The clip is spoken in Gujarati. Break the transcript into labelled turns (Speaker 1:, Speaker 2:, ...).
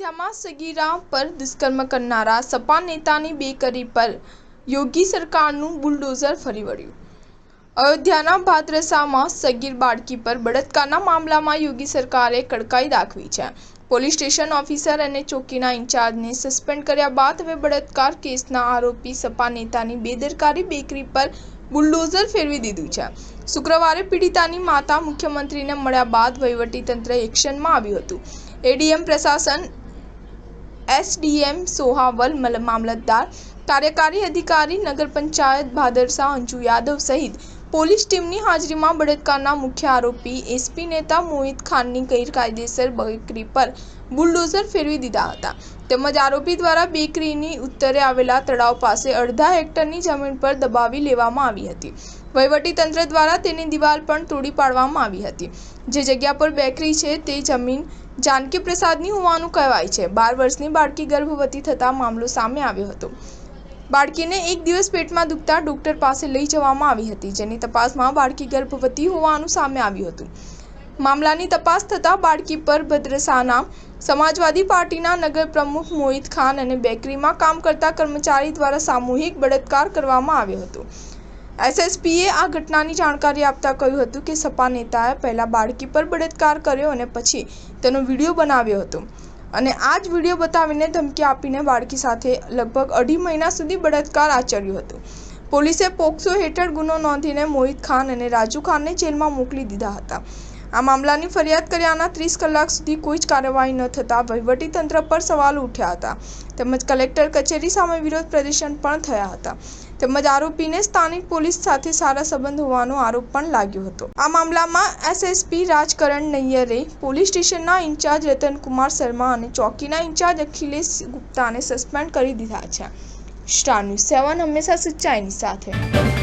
Speaker 1: અયોધ્યામાં સગીરા પર દુષ્કર્મ કરનારા સપા નેતાની બેકરી પર યોગી સરકારનું બુલડોઝર ફરી વળ્યું. અયોધ્યાના ભાદરસામાં સગીર બાળકી પર બળાત્કારના મામલામાં યોગી સરકારે કડકાઈ દાખવી છે. પોલીસ સ્ટેશન ઓફિસર અને ચોકીના ઇન્ચાર્જને સસ્પેન્ડ કર્યા બાદ હવે બળાત્કાર કેસના આરોપી સપા નેતાની બેદરકારી બેકરી પર બુલડોઝર ફેરવી દીધું છે. શુક્રવારે પીડિતાની માતા મુખ્યમંત્રીને મળ્યા બાદ વહીવટીતંત્ર એક્શનમાં આવ્યું હતું. એડીએમ પ્રશાસન એસડીએમ સોહાવલ મલ- મામલતદાર કાર્યકારી અધિકારી નગર પંચાયત ભાદરસા અંજુ યાદવ સહિત પોલીસ ટીમની હાજરીમાં બળાત્કારના મુખ્ય આરોપી એસપી નેતા મોહિત ખાનની ગેરકાયદેસર બેકરી પર બુલડોઝર ફેરવી દીધા હતા તેમજ આરોપી દ્વારા બેકરીની ઉત્તરે આવેલા તળાવ પાસે અડધા હેક્ટરની જમીન પર દબાવી લેવામાં આવી હતી. વહીવટીતંત્ર દ્વારા તેની દિવાલ પણ તોડી પાડવામાં આવી હતી. જે જગ્યા પર બેકરી છે તે જમીન જાનકી પ્રસાદની હોવાનું કહેવાય છે. બાર વર્ષની બાળકી ગર્ભવતી થતાં મામલો સામે આવ્યો હતો. બાળકીને એક દિવસ પેટમાં દુખતા ડૉક્ટર પાસે લઈ જવામાં આવી હતી, જેની તપાસમાં બાળકી ગર્ભવતી હોવાનું સામે આવ્યું હતું. મામલાની તપાસ થતાં બાળકી પર ભદ્રસાના સમાજવાદી પાર્ટીના નગર પ્રમુખ મોહિત ખાન અને બેકરીમાં કામ કરતા કર્મચારી દ્વારા સામૂહિક બળાત્કાર કરવામાં આવ્યો હતો. એસએસપીએ આ ઘટનાની જાણકારી આપતા કહ્યું હતું કે સપા નેતાએ પહેલાં બાળકી પર બળાત્કાર કર્યો અને પછી તેનો વીડિયો બનાવ્યો હતો. અને આ જ વીડિયો બતાવીને ધમકી આપીને બાળકી સાથે લગભગ અઢી મહિના સુધી બળાત્કાર આચર્યો હતો. પોલીસે પોક્સો હેઠળ ગુનો નોંધીને મોહિત ખાન અને રાજુ ખાનને જેલમાં મોકલી દીધા હતા. આ મામલાની ફરિયાદ કર્યાના ત્રીસ કલાક સુધી કોઈ જ કાર્યવાહી ન થતાં વહીવટીતંત્ર પર સવાલ ઉઠ્યા હતા. તેમજ કલેક્ટર કચેરી સામે વિરોધ પ્રદર્શન પણ થયા હતા. તેમજ આરોપીને સ્થાનિક પોલીસ સાથે સારા સંબંધ હોવાનો આરોપ પણ લાગ્યો હતો. આ મામલામાં એસએસપી રાજકરણ નૈયરે પોલીસ સ્ટેશનના ઇન્ચાર્જ રતનકુમાર શર્મા અને ચોકીના ઇન્ચાર્જ અખિલેશ ગુપ્તાને સસ્પેન્ડ કરી દીધા છે. સ્ટાર ન્યૂઝ સેવન હંમેશા સચ્ચાઈની સાથે.